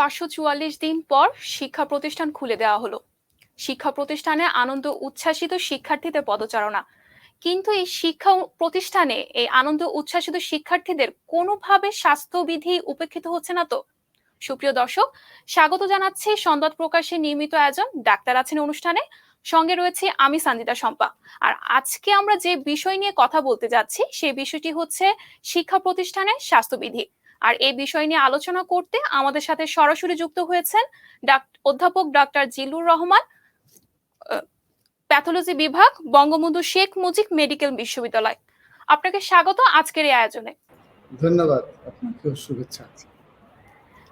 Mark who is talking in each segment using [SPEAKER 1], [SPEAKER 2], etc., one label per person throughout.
[SPEAKER 1] পাঁচশো চুয়াল্লিশ দিন পর শিক্ষা প্রতিষ্ঠান খুলে দেওয়া হলো। শিক্ষা প্রতিষ্ঠানে আনন্দ উচ্ছ্বাসিত শিক্ষার্থীদের পদচারণা। কিন্তু এই শিক্ষা প্রতিষ্ঠানে এই আনন্দ উচ্ছ্বাসিত শিক্ষার্থীদের কোনোভাবে স্বাস্থ্যবিধি উপেক্ষিত হচ্ছে না তো? সুপ্রিয় দর্শক, স্বাগত জানাচ্ছি সংবাদ প্রকাশের নিয়মিত আয়োজন ডাক্তার আছেন অনুষ্ঠানে। সঙ্গে রয়েছে আমি সঞ্জিতা শম্পা। আর আজকে আমরা যে বিষয় নিয়ে কথা বলতে যাচ্ছি, সেই বিষয়টি হচ্ছে শিক্ষা প্রতিষ্ঠানের স্বাস্থ্যবিধি। আর এই বিষয় নিয়ে আলোচনা করতে আমাদের সাথে সরাসরি যুক্ত হয়েছেন অধ্যাপক ডাক্তার জিলুর রহমান প্যাথোলজি বিভাগ বঙ্গবন্ধু শেখ মুজিব মেডিকেল বিশ্ববিদ্যালয়। আপনাকে স্বাগত আজকের এই আয়োজনে।
[SPEAKER 2] ধন্যবাদ আপনাকেও শুভেচ্ছা।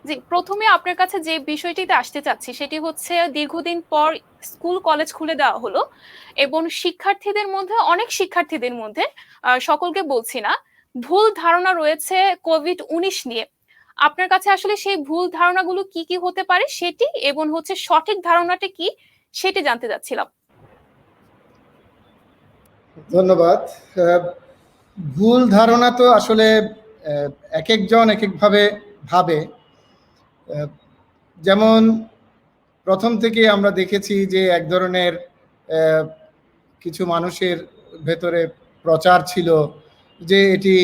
[SPEAKER 1] জি প্রথমে আপনার কাছে যে বিষয়টিতে আসতে চাচ্ছি সেটি হচ্ছে দীর্ঘদিন পর স্কুল কলেজ খুলে দেওয়া হলো এবং শিক্ষার্থীদের মধ্যে অনেক শিক্ষার্থীদের মধ্যে সকলকে বলছি না ভুল ধারণা রয়েছে কোভিড উনিশ নিয়ে। আপনার কাছে আসলে সেই ভুল ধারণাগুলো কি কি হতে পারে সেটি এবং হচ্ছে সঠিক ধারণাটা কি সেটি জানতে চাচ্ছিলাম
[SPEAKER 2] ধন্যবাদ। ভুল ধারণা তো আসলে এক একজন এক একভাবে ভাবে যেমন প্রথম থেকে আমরা দেখেছি যে এক ধরনের কিছু মানুষের ভেতরে প্রচার ছিল যে এটি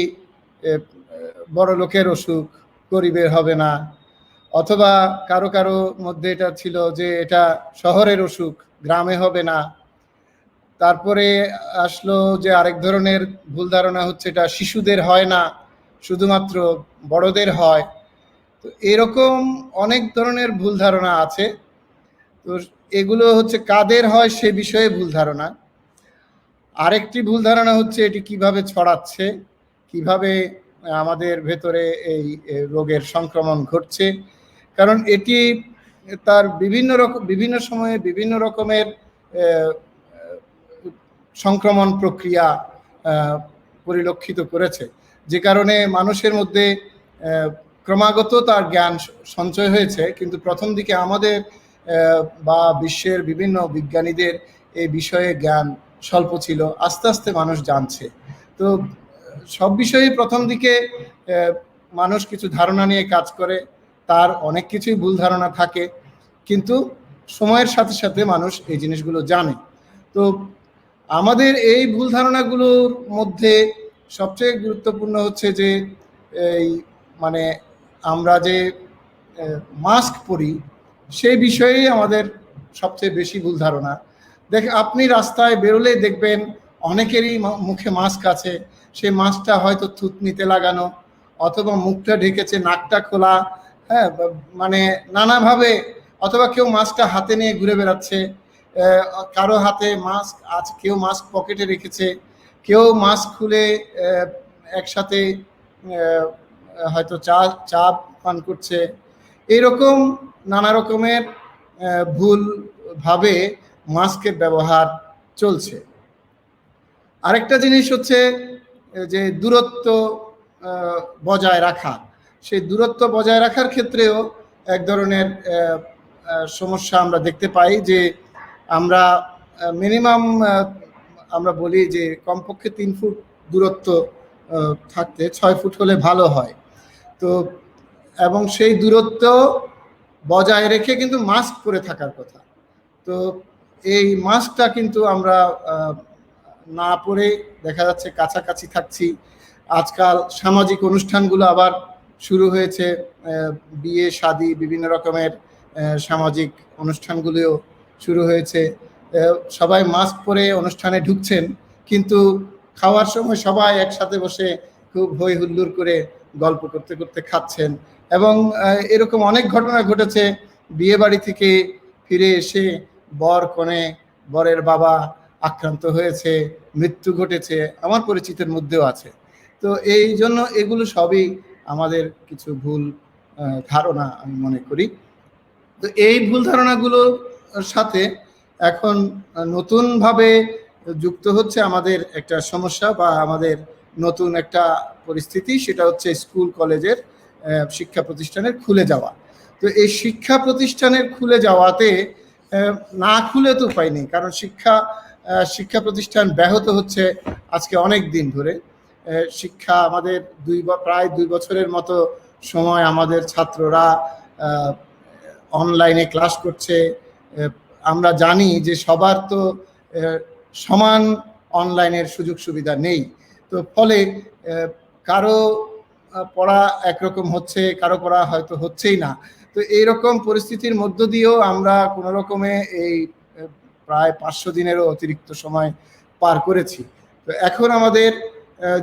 [SPEAKER 2] বড় লোকের অসুখ, গরিবের হবে না। অথবা কারও কারও মধ্যে এটা ছিল যে এটা শহরের অসুখ, গ্রামে হবে না। তারপরে আসলো যে আরেক ধরনের ভুল ধারণা হচ্ছে এটা শিশুদের হয় না, শুধুমাত্র বড়দের হয়। তো এরকম অনেক ধরনের ভুল ধারণা আছে। তো এগুলো হচ্ছে কাদের হয় সে বিষয়ে ভুল ধারণা। আরেকটি ভুল ধারণা হচ্ছে এটি কীভাবে ছড়াচ্ছে, কীভাবে আমাদের ভেতরে এই রোগের সংক্রমণ ঘটছে। কারণ এটি তার বিভিন্ন রকম বিভিন্ন সময়ে বিভিন্ন রকমের সংক্রমণ প্রক্রিয়া পরিলক্ষিত করেছে। যে কারণে মানুষের মধ্যে ক্রমাগত তার জ্ঞান সঞ্চয় হয়েছে। কিন্তু প্রথম দিকে আমাদের বা বিশ্বের বিভিন্ন বিজ্ঞানীদের এই বিষয়ে জ্ঞান স্বল্প ছিল, আস্তে আস্তে মানুষ জানছে। তো সব বিষয়ে প্রথম দিকে মানুষ কিছু ধারণা নিয়ে কাজ করে, তার অনেক কিছুই ভুল ধারণা থাকে, কিন্তু সময়ের সাথে সাথে মানুষ এই জিনিসগুলো জানে। তো, আমাদের এই ভুল ধারণাগুলোর মধ্যে সবচেয়ে গুরুত্বপূর্ণ হচ্ছে যে, এই মানে আমরা যে মাস্ক পরি, সেই বিষয়েই আমাদের সবচেয়ে বেশি ভুল ধারণা। দেখ আপনি রাস্তায় বেরোলেই দেখবেন অনেকেরই মুখে মাস্ক আছে। সেই মাস্কটা হয়তো থুতনিতে লাগানো অথবা মুখটা ঢেকেছে, নাকটা খোলা হ্যাঁ মানে নানাভাবে অথবা কেউ মাস্কটা হাতে নিয়ে ঘুরে বেড়াচ্ছে কারও হাতে মাস্ক আছে, কেউ মাস্ক পকেটে রেখেছে, কেউ মাস্ক খুলে একসাথে হয়তো চা চা পান করছে। এরকম নানা রকমের ভুলভাবে মাস্কের ব্যবহার চলছে। আরেকটা জিনিস হচ্ছে যে দূরত্ব বজায় রাখা। সেই দূরত্ব বজায় রাখার ক্ষেত্রেও এক ধরনের সমস্যা আমরা দেখতে পাই যে আমরা মিনিমাম আমরা বলি যে কমপক্ষে তিন ফুট দূরত্ব থাকতে ছয় ফুট হলে ভালো হয়। তো, এবং সেই দূরত্ব বজায় রেখে কিন্তু মাস্ক পরে থাকার কথা। তো এই মাস্কটা কিন্তু আমরা না পরে দেখা যাচ্ছে কাছাকাছি থাকছি। আজকাল সামাজিক অনুষ্ঠানগুলো আবার শুরু হয়েছে বিয়ে, শাদী, বিভিন্ন রকমের সামাজিক অনুষ্ঠানগুলিও শুরু হয়েছে। সবাই মাস্ক পরে অনুষ্ঠানে ঢুকছেন, কিন্তু খাওয়ার সময় সবাই একসাথে বসে খুব হই হুল্লুর করে গল্প করতে করতে খাচ্ছেন। এবং এরকম অনেক ঘটনা ঘটেছে বিয়ে বাড়ি থেকে ফিরে এসে বর কনে বরের বাবা আক্রান্ত হয়েছে, মৃত্যু ঘটেছে, আমার পরিচিতের মধ্যেও আছে। তো এই জন্য এগুলো সবই আমাদের কিছু ভুল ধারণা আমি মনে করি। তো এই ভুল ধারণাগুলোর সাথে এখন নতুনভাবে যুক্ত হচ্ছে আমাদের একটা সমস্যা বা আমাদের নতুন একটা পরিস্থিতি, সেটা হচ্ছে স্কুল, কলেজের শিক্ষা প্রতিষ্ঠানের খুলে যাওয়া। তো এই শিক্ষা প্রতিষ্ঠানের খুলে যাওয়াতে না খুলে তো উপায় নেই কারণ শিক্ষা শিক্ষা প্রতিষ্ঠান ব্যাহত হচ্ছে আজকে অনেক দিন ধরে। শিক্ষা আমাদের দুই প্রায় দুই বছরের মতো সময় আমাদের ছাত্ররা অনলাইনে ক্লাস করছে। আমরা জানি যে সবার তো সমান অনলাইনের সুযোগ সুবিধা নেই। তো ফলে কারও পড়া একরকম হচ্ছে, কারও পড়া হয়তো হচ্ছেই না। তো এইরকম পরিস্থিতির মধ্য দিয়েও আমরা কোনো রকমে এই প্রায় পাঁচশো দিনেরও অতিরিক্ত সময় পার করেছি। তো এখন আমাদের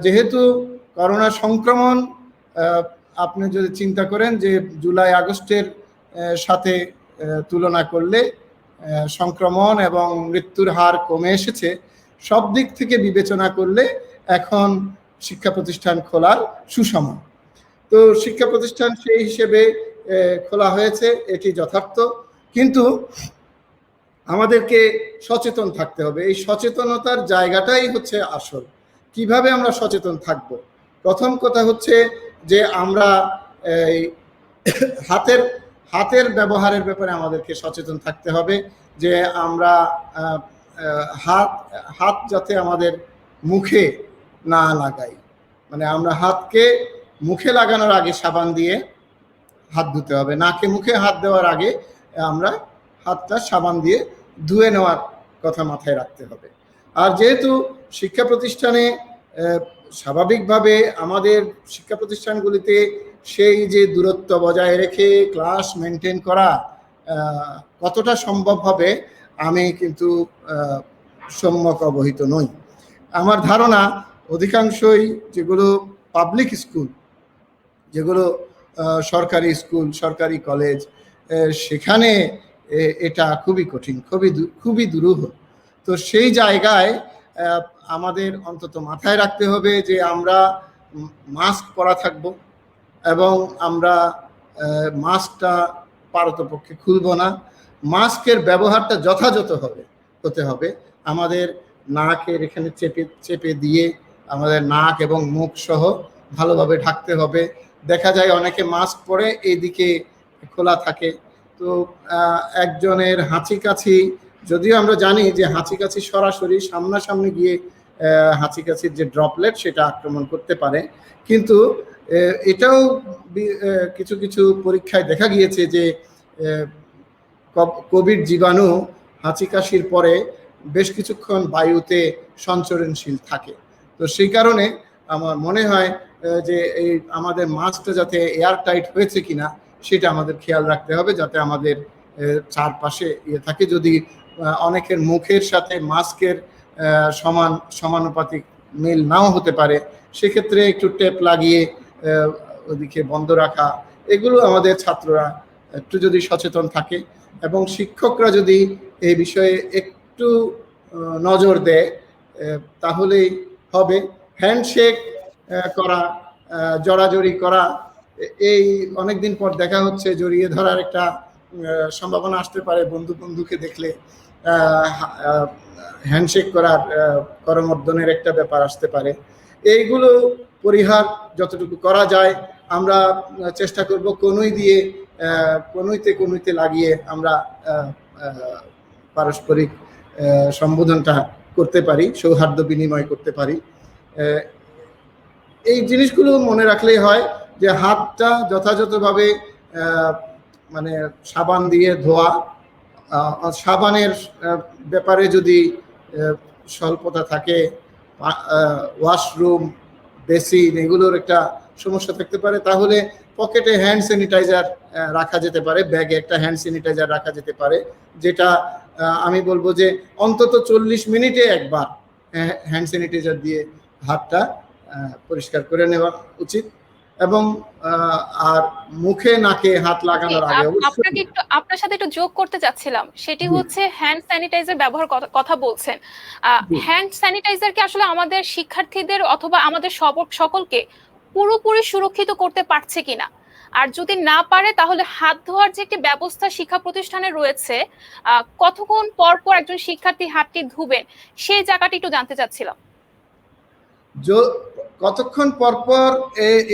[SPEAKER 2] যেহেতু করোনা সংক্রমণ আপনি যদি চিন্তা করেন যে জুলাই, আগস্টের সাথে তুলনা করলে সংক্রমণ এবং মৃত্যুর হার কমে এসেছে, সব দিক থেকে বিবেচনা করলে এখন শিক্ষা প্রতিষ্ঠান খোলার সুসময় তো শিক্ষা প্রতিষ্ঠান সেই হিসেবে খোলা হয়েছে, এটি যথার্থ। কিন্তু আমাদেরকে সচেতন থাকতে হবে। এই সচেতনতার জায়গাটাই হচ্ছে আসল। কীভাবে আমরা সচেতন থাকব? প্রথম কথা হচ্ছে যে আমরা এই হাতের হাতের ব্যবহারের ব্যাপারে আমাদেরকে সচেতন থাকতে হবে যে আমরা হাত হাত যাতে আমাদের মুখে না লাগাই। মানে আমরা হাতকে মুখে লাগানোর আগে সাবান দিয়ে হাত ধুতে হবে। নাকে মুখে হাত দেওয়ার আগে আমরা হাতটা সাবান দিয়ে ধুয়ে নেওয়ার কথা মাথায় রাখতে হবে। আর যেহেতু শিক্ষা প্রতিষ্ঠানে স্বাভাবিকভাবে আমাদের শিক্ষা প্রতিষ্ঠানগুলিতে সেই যে দূরত্ব বজায় রেখে ক্লাস মেনটেন করা কতটা সম্ভব হবে আমি কিন্তু সম্যক অবহিত নই। আমার ধারণা অধিকাংশই যেগুলো পাবলিক স্কুল যেগুলো সরকারি স্কুল সরকারি কলেজ সেখানে এটা খুবই কঠিন, খুবই খুবই দুরূহ। তো সেই জায়গায় আমাদের অন্তত মাথায় রাখতে হবে যে আমরা মাস্ক পরা থাকব এবং আমরা মাস্কটা পারতপক্ষে খুলব না। মাস্কের ব্যবহারটা যথাযথ হবে, হতে হবে। আমাদের নাকের এখানে চেপে চেপে দিয়ে আমাদের নাক এবং মুখ সহ ভালোভাবে ঢাকতে হবে। দেখা যায় অনেকে মাস্ক পরে এইদিকে খোলা থাকে। তো একজনের হাঁচি কাছি যদিও আমরা জানি যে হাঁচি কাছি সরাসরি সামনাসামনি গিয়ে হাঁচি কাছির যে ড্রপলেট সেটা আক্রমণ করতে পারে। কিন্তু এটাও কিছু কিছু পরীক্ষায় দেখা গিয়েছে যে কোভিড জীবাণু হাঁচি কাশির পরে বেশ কিছুক্ষণ বায়ুতে সঞ্চরণশীল থাকে। তো সেই কারণে আমার মনে হয় যে এই আমাদের মাস্কটা যাতে এয়ার টাইট হয়েছে কিনা, সেটা আমাদের খেয়াল রাখতে হবে যাতে আমাদের চারপাশে ইয়ে থাকে। যদি অনেকের মুখের সাথে মাস্কের সমান, সমানুপাতিক মিল নাও হতে পারে, সেক্ষেত্রে একটু টেপ লাগিয়ে ওদিকে বন্ধ রাখা, এগুলো আমাদের ছাত্ররা একটু যদি সচেতন থাকে এবং শিক্ষকরা যদি এই বিষয়ে একটু নজর দেয় তাহলেই হবে। হ্যান্ডশেক করা জড়াজড়ি করা, এই অনেকদিন পর দেখা হচ্ছে, জড়িয়ে ধরার একটা সম্ভাবনা আসতে পারে বন্ধু বন্ধুকে দেখলে হ্যান্ডশেক করার করমর্দনের একটা ব্যাপার আসতে পারে। এইগুলো পরিহার যতটুকু করা যায়, আমরা চেষ্টা করব কনুই দিয়ে কনুইতে কনুইতে লাগিয়ে আমরা পারস্পরিক সম্বোধনটা করতে পারি, সৌহার্দ্য বিনিময় করতে পারি। এই জিনিসগুলো মনে রাখলেই হয় যে হাতটা যথাযথভাবে মানে সাবান দিয়ে ধোয়া সাবানের ব্যাপারে যদি স্বল্পতা থাকে ওয়াশরুম, বেসিন এগুলোর একটা সমস্যা থাকতে পারে, তাহলে পকেটে হ্যান্ড স্যানিটাইজার রাখা যেতে পারে, ব্যাগে একটা হ্যান্ড স্যানিটাইজার রাখা যেতে পারে, যেটা আমি বলব যে অন্তত চল্লিশ মিনিটে একবার হ্যান্ড স্যানিটাইজার দিয়ে হাতটা পরিষ্কার করে নেওয়া উচিত এবং আর মুখে নাকে হাত লাগানোর আগে
[SPEAKER 1] আপনাকে একটু আপনার সাথে একটু যোগ করতে চাচ্ছিলাম। সেটি হচ্ছে হ্যান্ড স্যানিটাইজার ব্যবহার কথা- বলছেন। হ্যান্ড স্যানিটাইজার কি আসলে আমাদের শিক্ষার্থীদের অথবা আমাদের সকলকে পুরোপুরি সুরক্ষিত করতে পারছে কিনা? আর যদি না পারে, তাহলে হাত ধোয়ার যে একটি ব্যবস্থা শিক্ষা প্রতিষ্ঠানে রয়েছে কতক্ষণ পর পর একজন শিক্ষার্থী হাতটি ধুবেন, সেই জায়গাটি একটু জানতে চাচ্ছিলাম।
[SPEAKER 2] কতক্ষণ পর পর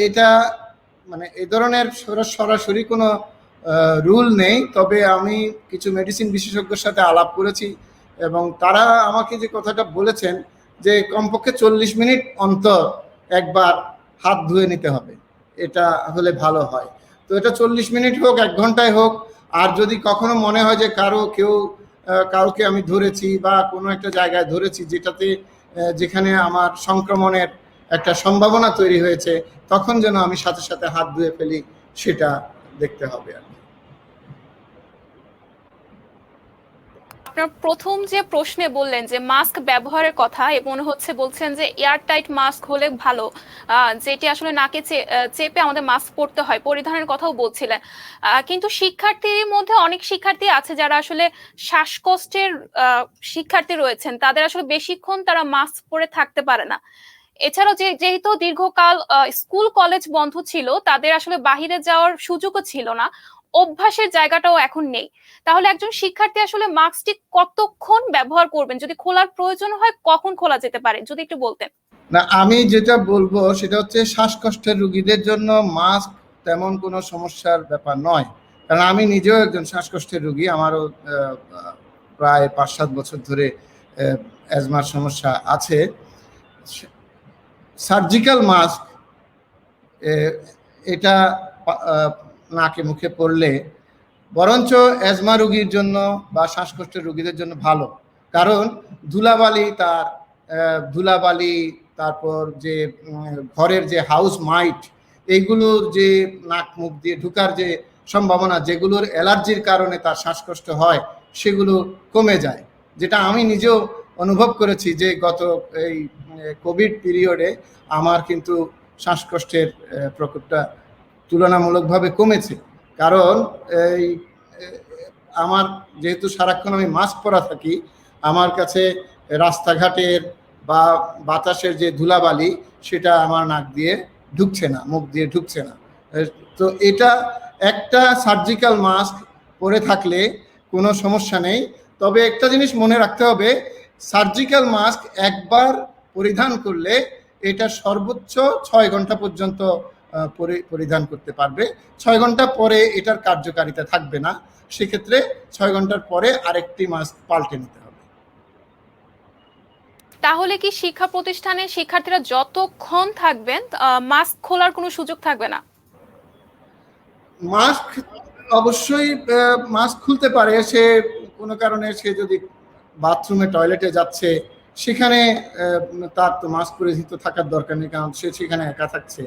[SPEAKER 2] এটা মানে এ ধরনের সরাসরি কোনো রুল নেই, তবে আমি কিছু মেডিসিন বিশেষজ্ঞের সাথে আলাপ করেছি এবং তারা আমাকে যে কথাটা বলেছেন যে কমপক্ষে চল্লিশ মিনিট অন্তর একবার হাত ধুয়ে নিতে হবে। এটা হলে ভালো হয়। তো এটা চল্লিশ মিনিট হোক, এক ঘন্টায় হোক, আর যদি কখনো মনে হয় যে কারও কেউ কাউকে আমি ধরেছি বা কোনো একটা জায়গায় ধরেছি যেটাতে যেখানে আমার সংক্রমণের একটা সম্ভাবনা তৈরি হয়েছে, তখন যেন আমি সাথে সাথে হাত ধুয়ে ফেলি, সেটা দেখতে হবে আর কি।
[SPEAKER 1] আপনার প্রথম যে প্রশ্নে বললেন যে মাস্ক ব্যবহারের কথা, এ মনে হচ্ছে বলছেন যে এয়ার টাইট মাস্ক হলে ভালো। যেটি আসলে নাকে চেপে আমাদের মাস্ক পরতে হয়, পরিধানের কথাও বলছিলেন। কিন্তু শিক্ষার্থীর মধ্যে অনেক শিক্ষার্থী আছে যারা আসলে শ্বাসকষ্টের শিক্ষার্থী রয়েছেন। তাদের আসলে বেশিক্ষণ তারা মাস্ক পরে থাকতে পারে না। এছাড়াও যে, যেহেতু দীর্ঘকাল স্কুল, কলেজ বন্ধ ছিল, তাদের আসলে বাহিরে যাওয়ার সুযোগও ছিল না। অভ্যাসের জায়গাটাও এখন নেই। তাহলে একজন শিক্ষার্থী আসলে মাস্কটি কতক্ষণ ব্যবহার করবেন? যদি খোলার প্রয়োজন হয়, কখন খোলা যেতে পারে? যদি একটু বলতেন।
[SPEAKER 2] না, আমি যেটা বলব সেটা হচ্ছে শ্বাসকষ্টের রোগীদের জন্য মাস্ক তেমন কোনো সমস্যার ব্যাপার নয়। কারণ আমি নিজেও একজন শ্বাসকষ্টের রোগী। আমারও প্রায় পাঁচ সাত বছর ধরে অ্যাজমার সমস্যা আছে। সার্জিক্যাল মাস্ক এটা নাকে মুখে পড়লে, বরঞ্চ অ্যাজমা রুগীর জন্য বা শ্বাসকষ্টের রুগীদের জন্য ভালো। কারণ ধুলাবালি তার ধুলাবালি, তারপর যে ঘরের যে হাউস মাইট, এইগুলোর যে নাক মুখ দিয়ে ঢুকার যে সম্ভাবনা, যেগুলোর অ্যালার্জির কারণে তার শ্বাসকষ্ট হয়, সেগুলো কমে যায়। যেটা আমি নিজেও অনুভব করেছি যে গত এই কোভিড পিরিয়ডে আমার কিন্তু শ্বাসকষ্টের প্রকোপটা তুলনামূলকভাবে কমেছে। কারণ এই, আমার যেহেতু সারাক্ষণ আমি মাস্ক পরা থাকি, আমার কাছে রাস্তাঘাটের বা বাতাসের যে ধুলাবালি, সেটা আমার নাক দিয়ে ঢুকছে না, মুখ দিয়ে ঢুকছে না। তো এটা একটা সার্জিক্যাল মাস্ক পরে থাকলে কোনো সমস্যা নেই। তবে একটা জিনিস মনে রাখতে হবে সার্জিক্যাল মাস্ক একবার পরিধান করলে এটা সর্বোচ্চ ছয় ঘণ্টা পর্যন্ত পরিধান করতে পারবে। ছয় ঘণ্টা পরে এটার কার্যকারিতা থাকবে না। সেক্ষেত্রে ছয় ঘণ্টার পরে আরেকটি মাস্ক পাল্টে নিতে হবে।
[SPEAKER 1] তাহলে কি শিক্ষা প্রতিষ্ঠানে শিক্ষার্থীরা যতক্ষণ থাকবেন মাস্ক খোলার কোনো সুযোগ থাকবে না?
[SPEAKER 2] মাস্ক অবশ্যই মাস্ক খুলতে পারে। সে কোনো কারণে সে যদি বাথরুমে টয়লেটে যাচ্ছে সেখানে তার তো মাস্ক পরিহিত থাকার দরকার নেই কারণ সে সেখানে একা থাকছে।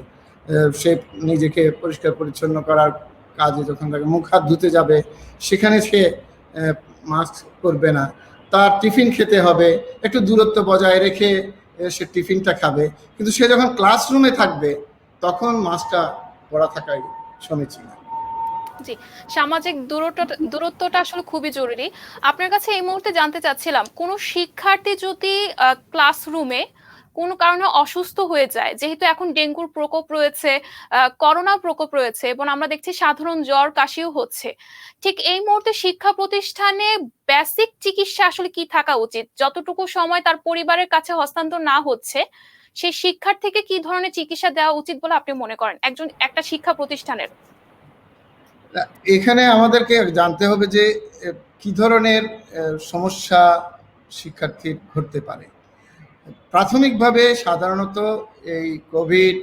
[SPEAKER 2] সে নিজেকে পরিষ্কার পরিচ্ছন্ন করার কাজে যখন তাকে মুখ হাত ধুতে যাবে, সেখানে সে মাস্ক করবে না। তার টিফিন খেতে হবে, একটু দূরত্ব বজায় রেখে সে টিফিনটা খাবে। কিন্তু সে যখন ক্লাসরুমে থাকবে, তখন মাস্কটা পরা থাকাই সমীচীন।
[SPEAKER 1] সামাজিক দূরত্বটা দূরত্বটা আসলে খুবই জরুরি। আপনার কাছে এই মুহূর্তে জানতে চাচ্ছিলাম, কোনো শিক্ষার্থী যদি ক্লাসরুমে কোনো কারণে অসুস্থ হয়ে যায়। যেহেতু এখন ডেঙ্গুর প্রকোপ রয়েছে করোনা প্রকোপ রয়েছে এবং আমরা দেখছি সাধারণ জ্বর, কাশিও হচ্ছে। ঠিক এই মুহূর্তে শিক্ষা প্রতিষ্ঠানে বেসিক চিকিৎসা আসলে কি থাকা উচিত? যতটুকু সময় তার পরিবারের কাছে হস্তান্তর না হচ্ছে, সেই শিক্ষার্থীকে কি ধরনের চিকিৎসা দেওয়া উচিত বলে আপনি মনে করেন? একজন, একটা শিক্ষা প্রতিষ্ঠানের।
[SPEAKER 2] এখানে আমাদেরকে জানতে হবে যে কি ধরনের সমস্যা শিক্ষার্থীর ঘটতে পারে। প্রাথমিকভাবে সাধারণত এই কোভিড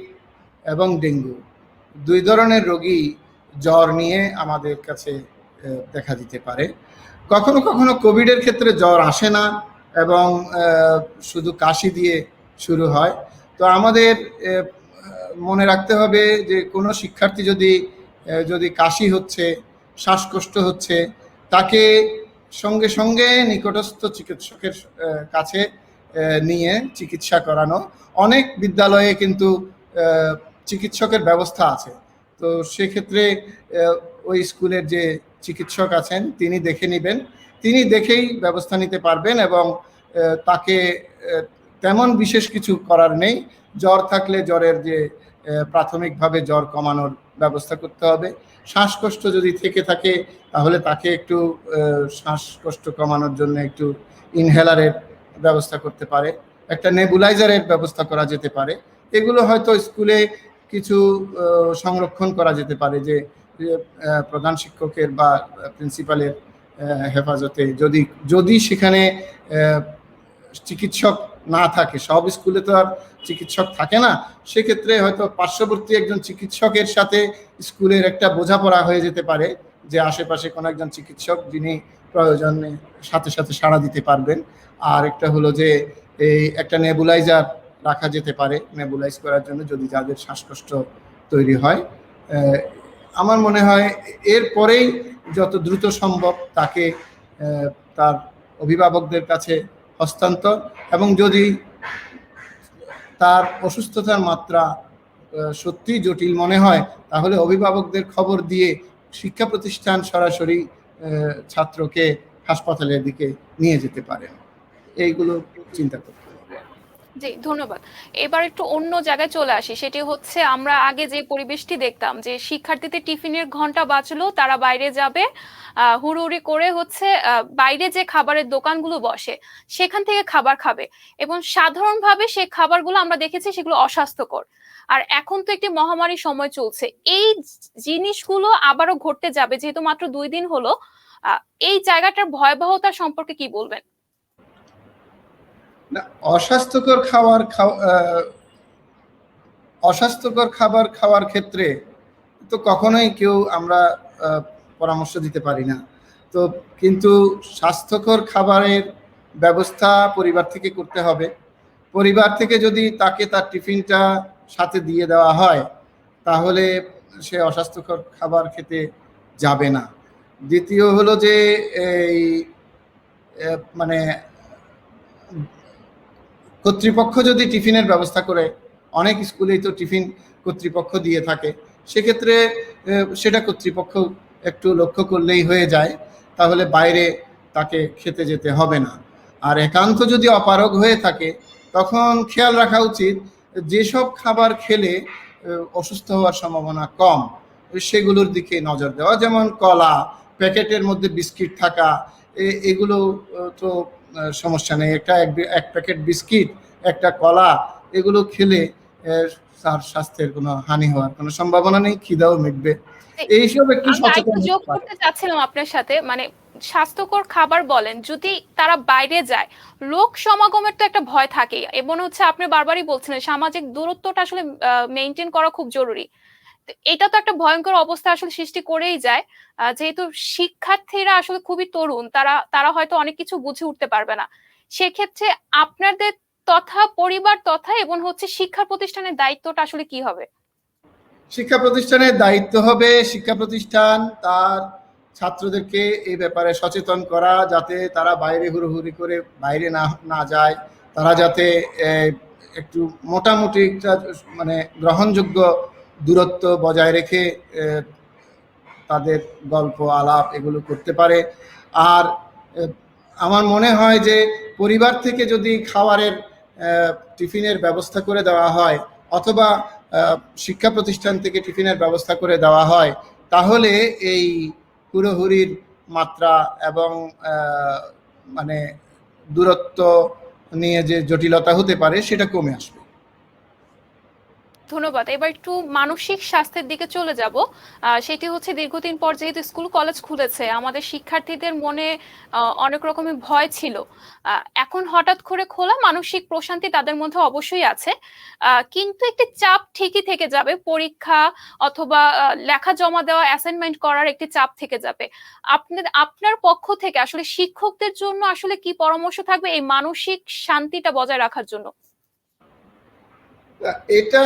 [SPEAKER 2] এবং ডেঙ্গু দুই ধরনের রোগী জ্বর নিয়ে আমাদের কাছে দেখা দিতে পারে। কখনো কখনো কোভিডের ক্ষেত্রে জ্বর আসে না এবং শুধু কাশি দিয়ে শুরু হয়। তো আমাদের মনে রাখতে হবে যে কোনো শিক্ষার্থী যদি যদি কাশি হচ্ছে, শ্বাসকষ্ট হচ্ছে, তাকে সঙ্গে সঙ্গে নিকটস্থ চিকিৎসকের কাছে নিয়ে চিকিৎসা করানো। অনেক বিদ্যালয়ে কিন্তু চিকিৎসকের ব্যবস্থা আছে। তো সেক্ষেত্রে ওই স্কুলের যে চিকিৎসক আছেন, তিনি দেখে নেবেন। তিনি দেখেই ব্যবস্থা নিতে পারবেন এবং তাকে তেমন বিশেষ কিছু করার নেই। জ্বর থাকলে জ্বরের যে প্রাথমিকভাবে জ্বর কমানোর ব্যবস্থা করতে হবে। শ্বাসকষ্ট যদি থেকে থাকে, তাহলে তাকে একটু শ্বাসকষ্ট কমানোর জন্য একটু ইনহেলারের ব্যবস্থা করতে পারে, একটা নেবুলাইজারের ব্যবস্থা করা যেতে পারে। এগুলো হয়তো স্কুলে কিছু সংরক্ষণ করা যেতে পারে যে প্রধান শিক্ষকের বা প্রিন্সিপালের হেফাজতে। যদি যদি সেখানে চিকিৎসক না থাকে, সব স্কুলে তো আর চিকিৎসক থাকে না, সেক্ষেত্রে হয়তো পার্শ্ববর্তী একজন চিকিৎসকের সাথে স্কুলের একটা বোঝাপড়া হয়ে যেতে পারে যে, আশেপাশে কোনো একজন চিকিৎসক যিনি প্রয়োজনে সাথে সাথে সাড়া দিতে পারবেন। আর একটা হলো যে, এই একটা নেবুলাইজার রাখা যেতে পারে, নেবুলাইজ করার জন্য যদি যাদের শ্বাসকষ্ট তৈরি হয়। আমার মনে হয় এর পরেই যত দ্রুত সম্ভব তাকে তার অভিভাবকদের কাছে হস্তান্তর এবং যদি তার অসুস্থতার মাত্রা সত্যি জটিল মনে হয়, তাহলে অভিভাবকদের খবর দিয়ে শিক্ষা প্রতিষ্ঠান সরাসরি ছাত্রকে হাসপাতালের দিকে নিয়ে যেতে পারেন। এইগুলো চিন্তা করতে
[SPEAKER 1] জি ধন্যবাদ। এবার একটু অন্য জায়গায় চলে আসি। সেটি হচ্ছে আমরা আগে যে পরিবেশটি দেখতাম যে শিক্ষার্থীদের টিফিনের ঘণ্টা বাঁচলো তারা বাইরে যাবে আহ, হুড়োহুড়ি করে হচ্ছে বাইরে যে খাবারের দোকানগুলো বসে সেখান থেকে খাবার খাবে। এবং সাধারণভাবে সে খাবারগুলো আমরা দেখেছি সেগুলো অস্বাস্থ্যকর। আর এখন তো একটি মহামারী সময় চলছে। এই জিনিসগুলো আবারও ঘটতে যাবে, যেহেতু মাত্র দুই দিন হলো এই জায়গাটার ভয়াবহতা সম্পর্কে কি বলবেন?
[SPEAKER 2] না, অস্বাস্থ্যকর খাবার অস্বাস্থ্যকর খাবার খাওয়ার ক্ষেত্রে তো কখনোই কেউ আমরা পরামর্শ দিতে পারি না। তো কিন্তু স্বাস্থ্যকর খাবারের ব্যবস্থা পরিবার থেকে করতে হবে। পরিবার থেকে যদি তাকে তার টিফিনটা সাথে দিয়ে দেওয়া হয়, তাহলে সে অস্বাস্থ্যকর খাবার খেতে যাবে না। দ্বিতীয় হলো যে, এই মানে কর্তৃপক্ষ যদি টিফিনের ব্যবস্থা করে, অনেক স্কুলেই তো টিফিন কর্তৃপক্ষ দিয়ে থাকে, সেক্ষেত্রে সেটা কর্তৃপক্ষ একটু লক্ষ্য করলেই হয়ে যায়, তাহলে বাইরে তাকে খেতে যেতে হবে না। আর একান্ত যদি অপারগ হয়ে থাকে, তখন খেয়াল রাখা উচিত যেসব খাবার খেলে অসুস্থ হওয়ার সম্ভাবনা কম সেগুলোর দিকে নজর দেওয়া। যেমন কলা প্যাকেটের মধ্যে বিস্কিট থাকা এগুলো তো সমস্যা নেই। একটা এক প্যাকেট বিস্কিট একটা কলা এগুলো খেলে তার স্বাস্থ্যের কোনো হানি হওয়ার কোনো সম্ভাবনা নেই খিদাও মিটবে। এইসব একটু সচেতন
[SPEAKER 1] যোগ করতে চাচ্ছিলাম আপনার সাথে মানে স্বাস্থ্যকর খাবার বলেন, যদি তারা বাইরে যায়, লোক সমাগমের তো একটা ভয় থাকে এবং হচ্ছে আপনি বারবারই বলছিলেন, সামাজিক দূরত্বটা আসলে মেনটেন করা খুব জরুরি। এটা তো একটা ভয়ঙ্কর অবস্থা আসলে সৃষ্টি করেই যায়। যেহেতু শিক্ষার্থীরা আসলে খুবই তরুণ, তারা তারা হয়তো অনেক কিছু বুঝে উঠতে পারবে না। সেক্ষেত্রে আপনাদের তথা পরিবার তথা এবং হচ্ছে শিক্ষা প্রতিষ্ঠানের দায়িত্বটা আসলে কি হবে?
[SPEAKER 2] শিক্ষা প্রতিষ্ঠানের দায়িত্ব হবে শিক্ষা প্রতিষ্ঠান, তার ছাত্রদেরকে এই ব্যাপারে সচেতন করা যাতে তারা বাইরে হুড়োহুড়ি করে বাইরে না না যায়, তারা যাতে একটু মোটামুটি একটা মানে গ্রহণযোগ্য দূরত্ব বজায় রেখে তাদের গল্প, আলাপ এগুলো করতে পারে। আর আমার মনে হয় যে পরিবার থেকে যদি খাবারের টিফিনের ব্যবস্থা করে দেওয়া হয় অথবা শিক্ষা প্রতিষ্ঠান থেকে টিফিনের ব্যবস্থা করে দেওয়া হয়, তাহলে এই হুড়োহুড়ির মাত্রা এবং মানে দূরত্ব নিয়ে যে জটিলতা হতে পারে সেটা কমে আসবে।
[SPEAKER 1] ধন্যবাদ। এবার একটু মানসিক স্বাস্থ্যের দিকে চলে যাব। সেটি হচ্ছে দীর্ঘদিন পর যেহেতু স্কুল, কলেজ খুলেছে, আমাদের শিক্ষার্থীদের মনে অনেক রকমের ভয় ছিল। এখন হঠাৎ করে খোলা মানসিক প্রশান্তি তাদের মধ্যে অবশ্যই আছে। কিন্তু একটি চাপ ঠিকই থেকে যাবে। পরীক্ষা অথবা লেখা জমা দেওয়া অ্যাসাইনমেন্ট করার একটি চাপ থেকে যাবে। আপনার আপনার পক্ষ থেকে আসলে শিক্ষকদের জন্য আসলে কি পরামর্শ থাকবে এই মানসিক শান্তিটা বজায় রাখার জন্য?
[SPEAKER 2] এটা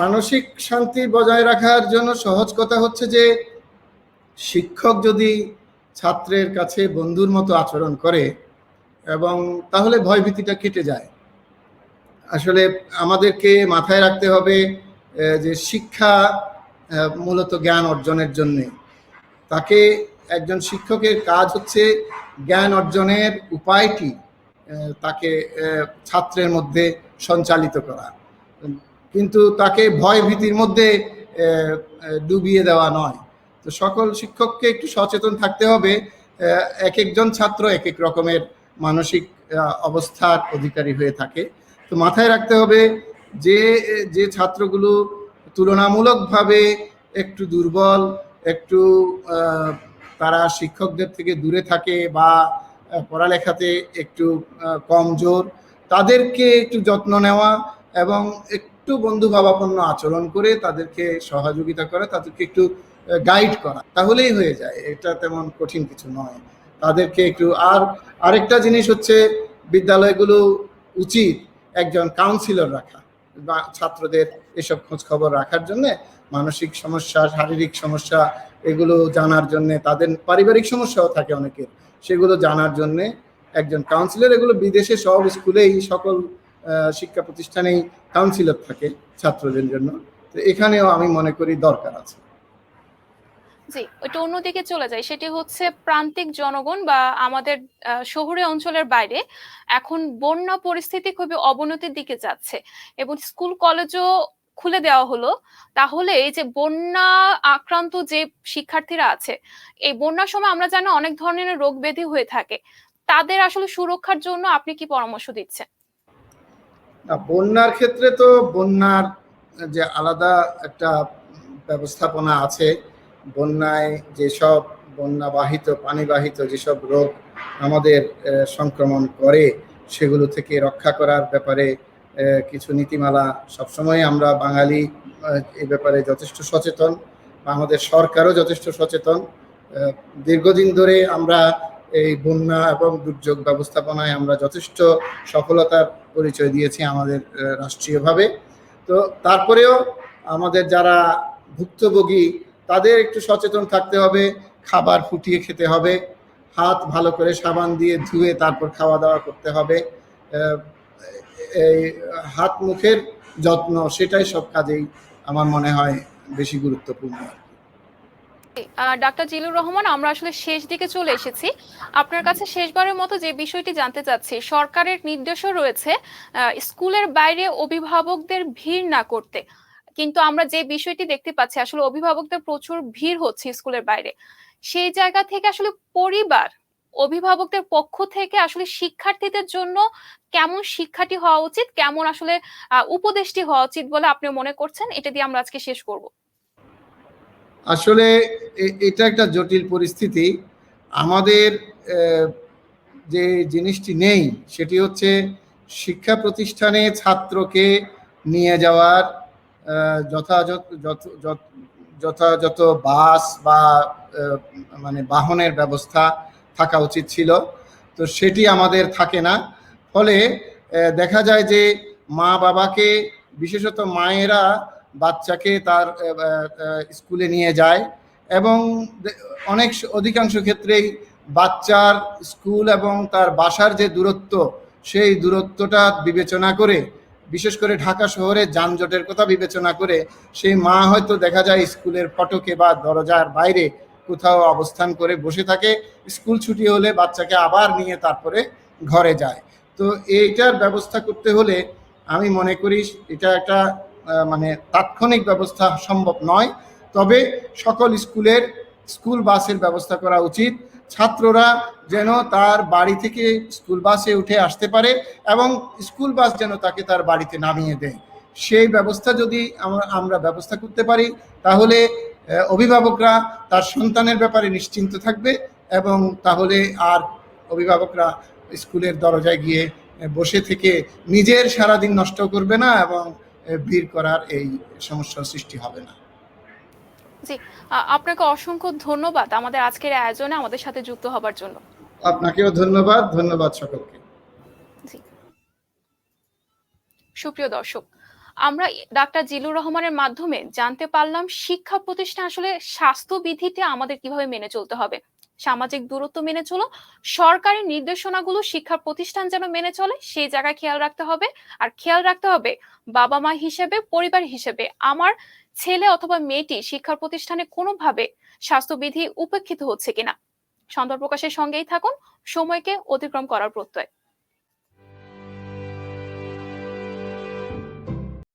[SPEAKER 2] মানসিক শান্তি বজায় রাখার জন্য সহজ কথা হচ্ছে যে, শিক্ষক যদি ছাত্রের কাছে বন্ধুর মতো আচরণ করে এবং তাহলে ভয়ভীতিটা কেটে যায়। আসলে আমাদেরকে মাথায় রাখতে হবে যে শিক্ষা মূলত জ্ঞান অর্জনের জন্যে। তাকে একজন শিক্ষকের কাজ হচ্ছে জ্ঞান অর্জনের উপায়টি তাকে ছাত্রের মধ্যে সঞ্চালিত করা। কিন্তু তাকে ভয় ভীতির মধ্যে ডুবিয়ে দেওয়া নয়। তো সকল শিক্ষককে একটু সচেতন থাকতে হবে এক একজন ছাত্র এক এক রকমের মানসিক অবস্থার অধিকারী হয়ে থাকে। তো মাথায় রাখতে হবে যে যে ছাত্রগুলো তুলনামূলকভাবে একটু দুর্বল, একটু তারা শিক্ষকদের থেকে দূরে থাকে বা পড়ালেখাতে একটু কমজোর তাদেরকে একটু যত্ন নেওয়া এবং একটু বন্ধুভাবাপন্ন আচরণ করে তাদেরকে সহযোগিতা করা, তাদেরকে একটু গাইড করা, তাহলেই হয়ে যায়। এটা তেমন কঠিন কিছু নয়। তাদেরকে একটু, আর আরেকটা জিনিস হচ্ছে, বিদ্যালয়গুলো উচিত একজন কাউন্সিলর রাখা বা ছাত্রদের এসব খোঁজ খবর রাখার জন্য। মানসিক সমস্যা, শারীরিক সমস্যা এগুলো জানার জন্য, তাদের পারিবারিক সমস্যাও থাকে অনেকের। সেগুলো জানার জন্য একজন কাউন্সিলর এগুলো বিদেশে সব স্কুলেই সকল শিক্ষা প্রতিষ্ঠানেই কাউন্সিলর থাকে ছাত্রদের জন্য। তো এখানেও আমি মনে করি দরকার আছে।
[SPEAKER 1] জি ওইটা অন্যদিকে চলে যায় সেটি হচ্ছে প্রান্তিক জনগণ বা আমাদের শহুরে অঞ্চলের বাইরে এখন বন্যা পরিস্থিতি খুবই অবনতির দিকে যাচ্ছে। এবং স্কুল, কলেজও খুলে দেওয়া হলো, তাহলে এই যে বন্যা আক্রান্ত যে শিক্ষার্থীরা আছে, এই বন্যার সময় আমরা জানি অনেক ধরনের রোগ ব্যাধি হয়ে থাকে, তাদের আসলে সুরক্ষার জন্য আপনি কি পরামর্শ দিচ্ছেন?
[SPEAKER 2] বন্যার ক্ষেত্রে তো বন্যার যে আলাদা একটা ব্যবস্থাপনা আছে, বন্যায় যেসব বন্যাবাহিত, পানিবাহিত যেসব রোগ আমাদের সংক্রমণ করে, সেগুলো থেকে রক্ষা করার ব্যাপারে কিছু নীতিমালা সবসময় আমরা বাঙালি এই ব্যাপারে যথেষ্ট সচেতন। আমাদের সরকারও যথেষ্ট সচেতন। দীর্ঘদিন ধরে আমরা এই বন্যা এবং দুর্যোগ ব্যবস্থাপনায় আমরা যথেষ্ট সফলতার পরিচয় দিয়েছি আমাদের রাষ্ট্রীয়ভাবে। তো তারপরেও আমাদের যারা ভুক্তভোগী, তাদের একটু সচেতন থাকতে হবে, খাবার ফুটিয়ে খেতে হবে, হাত ভালো করে সাবান দিয়ে ধুয়ে তারপর খাওয়া দাওয়া করতে হবে। এই হাত মুখের যত্ন সেটাই সব কাজেই আমার মনে হয় বেশি গুরুত্বপূর্ণ।
[SPEAKER 1] ডাক্তার জিলুর রহমান, আমরা আসলে শেষ দিকে চলে এসেছি। আপনার কাছে শেষবারের মতো যে বিষয়টি জানতে চাচ্ছি, সরকারের নির্দেশও রয়েছে স্কুলের বাইরে অভিভাবকদের ভিড় না করতে। কিন্তু আমরা যে বিষয়টি দেখতে পাচ্ছি, আসলে অভিভাবকদের প্রচুর ভিড় হচ্ছে স্কুলের বাইরে। সেই জায়গা থেকে আসলে পরিবার অভিভাবকদের পক্ষ থেকে আসলে শিক্ষার্থীদের জন্য কেমন শিক্ষাটি হওয়া উচিত, কেমন আসলে উপদেশটি হওয়া উচিত বলে আপনি মনে করছেন? এটা দিয়ে আমরা আজকে শেষ করব।
[SPEAKER 2] আসলে এটা একটা জটিল পরিস্থিতি। আমাদের যে জিনিসটি নেই সেটি হচ্ছে শিক্ষা প্রতিষ্ঠানে ছাত্রকে নিয়ে যাওয়ার যথাযথ, যথ- যথ- যথাযথ বাস বা মানে বাহনের ব্যবস্থা থাকা উচিত ছিল। তো সেটি আমাদের থাকে না। ফলে দেখা যায় যে মা বাবাকে, বিশেষত মায়েরা বাচ্চাকে তার স্কুলে নিয়ে যায় এবং অনেক অধিকাংশ ক্ষেত্রেই বাচ্চার স্কুল এবং তার বাসার যে দূরত্ব, সেই দূরত্বটা বিবেচনা করে, বিশেষ করে ঢাকা শহরে যানজটের কথা বিবেচনা করে, সেই মা হয়তো দেখা যায় স্কুলের ফটকে বা দরজার বাইরে কোথাও অবস্থান করে বসে থাকে, স্কুল ছুটি হলে বাচ্চাকে আবার নিয়ে তারপরে ঘরে যায়। তো এইটার ব্যবস্থা করতে হলে আমি মনে করি এটা একটা মানে তাৎক্ষণিক ব্যবস্থা সম্ভব নয়। তবে সকল স্কুলের, স্কুল বাসের ব্যবস্থা করা উচিত। ছাত্ররা যেন তার বাড়ি থেকে স্কুল বাসে উঠে আসতে পারে এবং স্কুল বাস যেন তাকে তার বাড়িতে নামিয়ে দেয়। সেই ব্যবস্থা যদি আমরা ব্যবস্থা করতে পারি, তাহলে অভিভাবকরা তার সন্তানের ব্যাপারে নিশ্চিন্ত থাকবে এবং তাহলে আর অভিভাবকরা স্কুলের দরজায় গিয়ে বসে থেকে নিজের সারাদিন নষ্ট করবে না এবং ভিড় করার এই সমস্যার সৃষ্টি হবে না।
[SPEAKER 1] আ- আপনাকে অসংখ্য ধন্যবাদ আমাদের আজকের আয়োজনে আমাদের সাথে যুক্ত হবার জন্য।
[SPEAKER 2] আপনাকেও ধন্যবাদ ধন্যবাদ সকলকে।
[SPEAKER 1] সুপ্রিয় দর্শক আমরা ডাক্তার জিলুর রহমানের মাধ্যমে জানতে পারলাম শিক্ষা প্রতিষ্ঠান আসলে স্বাস্থ্যবিধিতে আমাদের কীভাবে মেনে চলতে হবে। সামাজিক দূরত্ব মেনে চলো, সরকারি নির্দেশনাগুলো শিক্ষা প্রতিষ্ঠান যেন মেনে চলে, সেই জায়গায় খেয়াল রাখতে হবে। আর খেয়াল রাখতে হবে বাবা মা হিসেবে, পরিবার হিসেবে, আমার ছেলে অথবা মেয়েটি শিক্ষা প্রতিষ্ঠানে কোনোভাবে স্বাস্থ্যবিধি উপেক্ষিত হচ্ছে কিনা। সন্দেহ প্রকাশের সঙ্গেই থাকুন, সময়কে অতিক্রম করার প্রত্যয়।